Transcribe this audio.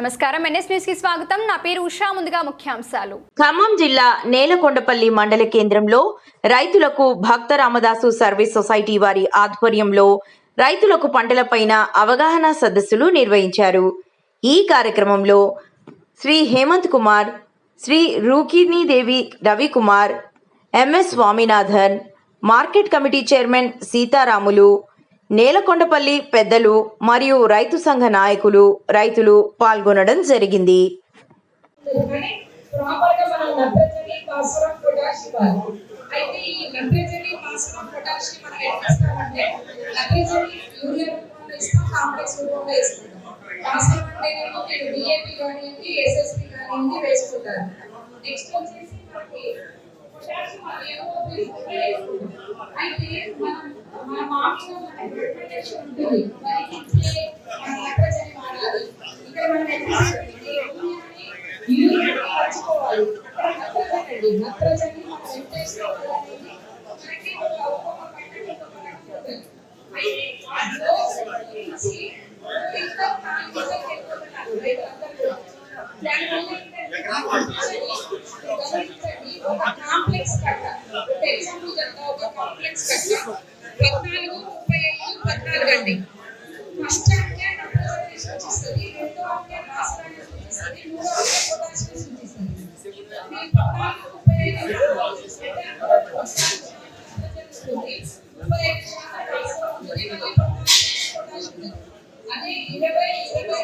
నమస్కారం. ఎన్ఎస్ న్యూస్కి స్వాగతం. నా పేరు ఉషా. ముందుగా ముఖ్యాంశాలు. ఖమ్మం జిల్లా నేలకొండపల్లి మండల కేంద్రంలో రైతులకు భక్త రామదాసు సర్వీస్ సొసైటీ వారి ఆధ్వర్యంలో రైతులకు పంటలపైన అవగాహన సదస్సులు నిర్వహించారు. ఈ కార్యక్రమంలో Shri Hemanth Kumar Shri Rukinidevi Ravikumar MS Swaminathan market committee chairman Sitaramulu Nelakondapalli పెద్దలు మరియు రైతు సంఘ నాయకులు రైతులు పాల్గొనడం జరిగింది వేసుకుంటారు నెక్స్ట్ వచ్చేసి మనకి పొటాష్ మనం కాంప్లెక్స్ కట్ట ఎగ్జాంపుల్ చెప్తా ఒక కాంప్లెక్స్ కట్ట పద్నాలుగు ముప్పై ఐదు పద్నాలుగు అండి ఫస్ట్ అంటే నత్రజని సూచిస్తుంది రెండో అంటే భాస్వరాన్ని సూచిస్తుంది మూడో అంటే పొటాషియం సూచిస్తుంది ఈ పద్నాలుగు ముప్పై ఐదు చూసుకుంటే అందులో ఫస్ట్ నత్రజని ఉంటుంది ముప్పై ఐదు శాతం భాస్వరం ఉంటుంది మళ్ళీ పద్నాలుగు శాతం పొటాషియం ఉంటుంది అదే ఇరవై ఇరవై